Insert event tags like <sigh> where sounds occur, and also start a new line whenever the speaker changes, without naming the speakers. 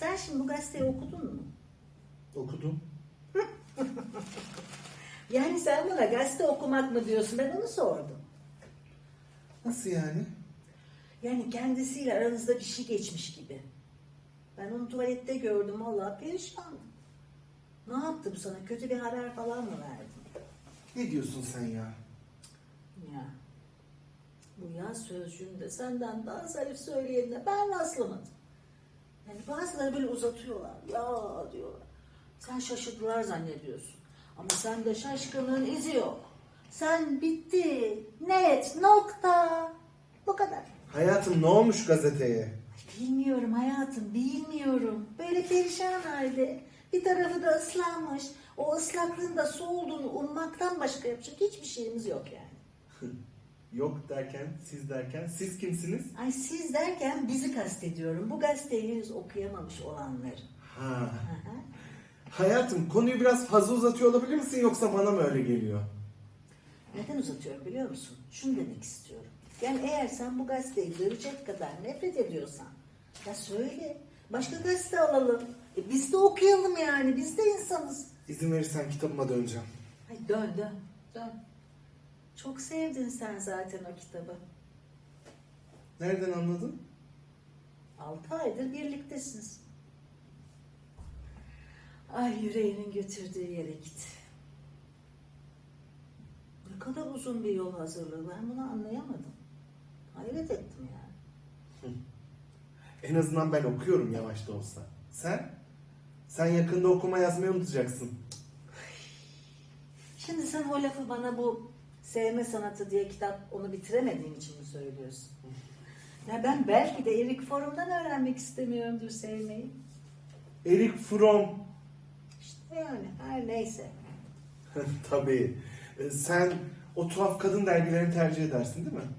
Sen şimdi bu gazeteyi okudun mu?
Okudum. <laughs>
Yani sen bana gazete okumak mı diyorsun? Ben onu sordum.
Nasıl yani?
Yani kendisiyle aranızda bir şey geçmiş gibi. Ben onu tuvalette gördüm vallahi perişan. Ne yaptı bu sana? Kötü bir haber falan mı verdi?
Ne diyorsun sen ya?
Ya. Bu ya sözcüğünde senden daha zarif söyleyenine ben rastlamadım. Yani bazıları böyle uzatıyorlar. Ya diyorlar. Sen şaşırdılar zannediyorsun. Ama sende şaşkınlığın izi yok. Sen bitti. Net. Nokta. Bu kadar.
Hayatım ne olmuş gazeteye?
Bilmiyorum hayatım, bilmiyorum. Böyle perişan halde. Bir tarafı da ıslanmış. O ıslaklığın da su olduğunu ummaktan başka yapacak hiçbir şeyimiz yok yani. <laughs>
Yok derken, siz derken, siz kimsiniz?
Ay siz derken bizi kastediyorum. Bu gazeteyi henüz okuyamamış olanları.
Ha. Hayatım konuyu biraz fazla uzatıyor olabilir misin yoksa bana mı öyle geliyor?
Neden uzatıyorum biliyor musun? Şunu demek istiyorum. Yani eğer sen bu gazeteyi görecek kadar nefret ediyorsan ya söyle. Başka gazete alalım. E biz de okuyalım yani. Biz de insanız.
İzin verirsen kitabıma döneceğim.
Hadi dön dön dön. Çok sevdin sen zaten o kitabı.
Nereden anladın?
Altı aydır birliktesiniz. Ay yüreğinin götürdüğü yere git. Ne kadar uzun bir yol hazırlığı ben bunu anlayamadım. Hayret ettim yani.
En azından ben okuyorum yavaş da olsa. Sen? Sen yakında okuma yazmayı unutacaksın.
Şimdi sen o lafı bana bu sevme sanatı diye kitap onu bitiremediğim için mi söylüyorsun? Ya ben belki de Erik Fromm'dan öğrenmek istemiyorumdur sevmeyi.
Erik Fromm.
İşte yani her neyse. <laughs>
Tabii. Ee, Sen o tuhaf kadın dergilerini tercih edersin değil mi?